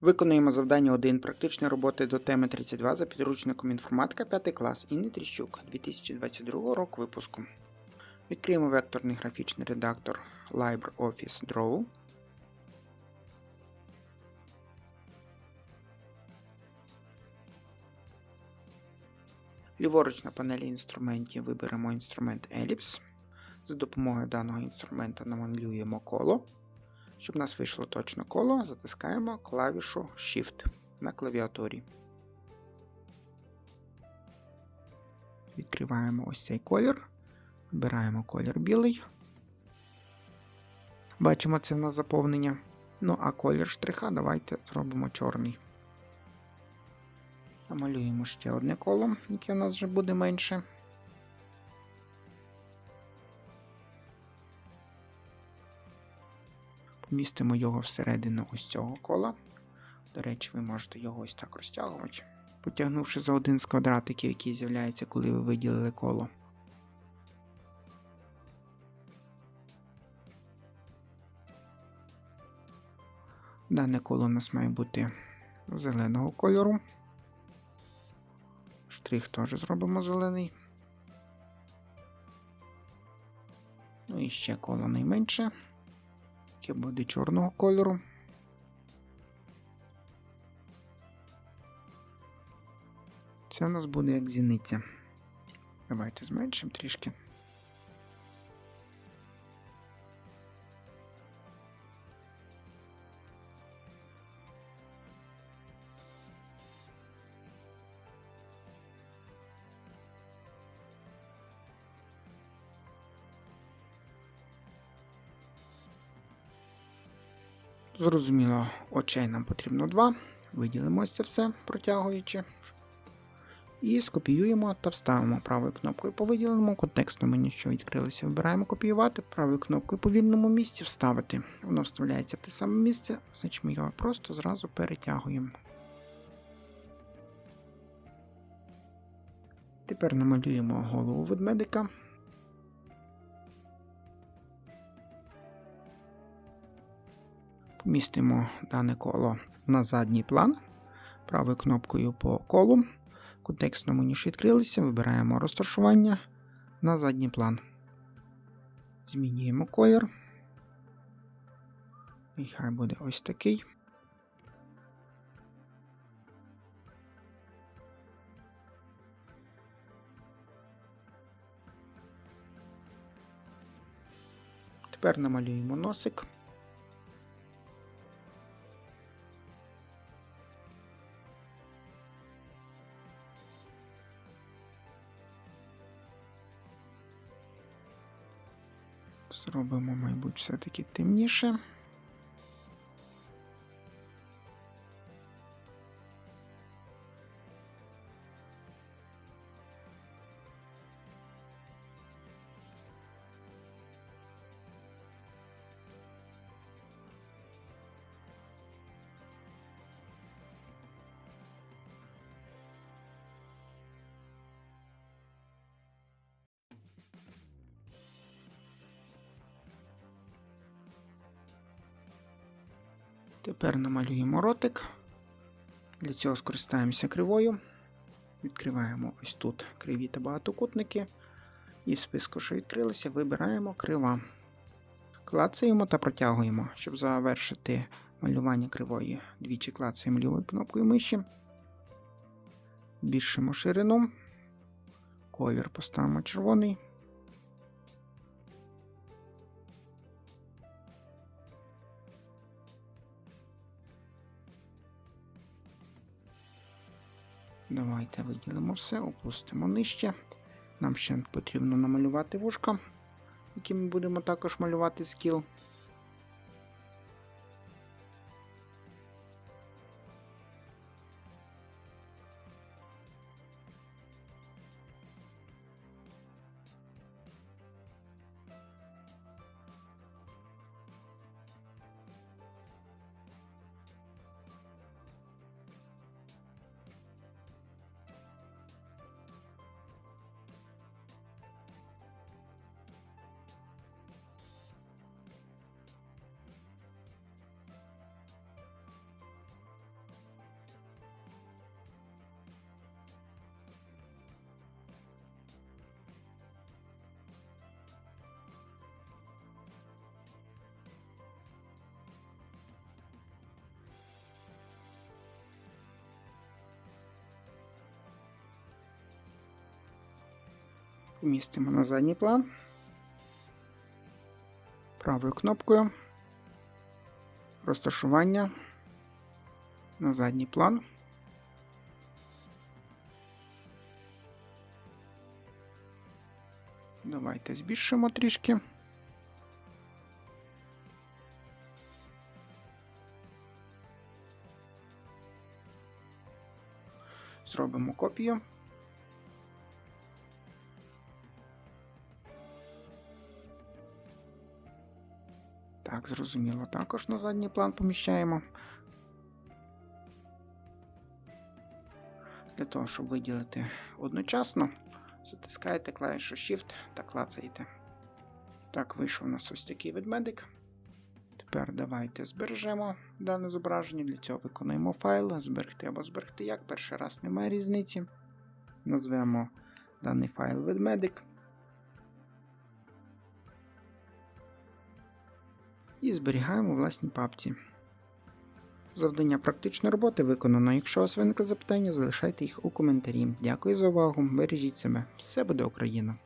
Виконуємо завдання 1 практичної роботи до теми 32 за підручником інформатика 5 клас Інни Тріщук 2022 року випуску. Відкриємо векторний графічний редактор LibreOffice Draw. Ліворуч на панелі інструментів виберемо інструмент Ellipse. За допомогою даного інструмента намалюємо коло. Щоб у нас вийшло точно коло, затискаємо клавішу Shift на клавіатурі. Відкриваємо ось цей колір. Вибираємо колір білий. Бачимо це на заповнення. Ну а колір штриха давайте зробимо чорний. Намалюємо ще одне коло, яке у нас вже буде менше. Помістимо його всередину ось цього кола. До речі, ви можете його ось так розтягувати, потягнувши за один з квадратиків, який з'являється, коли ви виділили коло. Дане коло у нас має бути зеленого кольору. Штрих теж зробимо зелений. Ну і ще коло найменше яке буде чорного кольору. Це у нас буде як зіниця. Давайте зменшимо трішки. Зрозуміло, очей нам потрібно два. Виділимо це все, протягуючи. І скопіюємо та вставимо правою кнопкою по виділеному контекстному мені, що відкрилося. Вибираємо копіювати, правою кнопкою по вільному місці вставити. Воно вставляється в те саме місце, значить ми його просто зразу перетягуємо. Тепер намалюємо голову ведмедика. Помістимо дане коло на задній план. Правою кнопкою по колу. В контекстному меню відкрилися, вибираємо розташування на задній план. Змінюємо колір. І хай буде ось такий. Тепер намалюємо носик. Зробимо, мабуть, все-таки темніше. Тепер намалюємо ротик. Для цього скористаємося кривою. Відкриваємо ось тут криві та багатокутники. І в списку, що відкрилося, вибираємо крива. Клацаємо та протягуємо, щоб завершити малювання кривої. Двічі клацаємо лівою кнопкою миші. Збільшимо ширину. Колір поставимо червоний. Давайте виділимо все, опустимо нижче. Нам ще потрібно намалювати вушка, які ми будемо також малювати скіл. Вмістимо на задній план. Правою кнопкою. Розташування на задній план. Давайте збільшимо трішки. Зробимо копію. Так, зрозуміло. Також на задній план поміщаємо. Для того, щоб виділити одночасно, затискаєте клавішу Shift та клацаєте. Так, вийшов у нас ось такий ведмедик. Тепер давайте збережемо дане зображення. Для цього виконуємо файл, зберегти або зберегти як. Перший раз немає різниці. Назвемо даний файл ведмедик. І зберігаємо у власній папці. Завдання практичної роботи виконано. Якщо у вас виникли запитання, залишайте їх у коментарі. Дякую за увагу. Бережіть себе. Все буде Україна!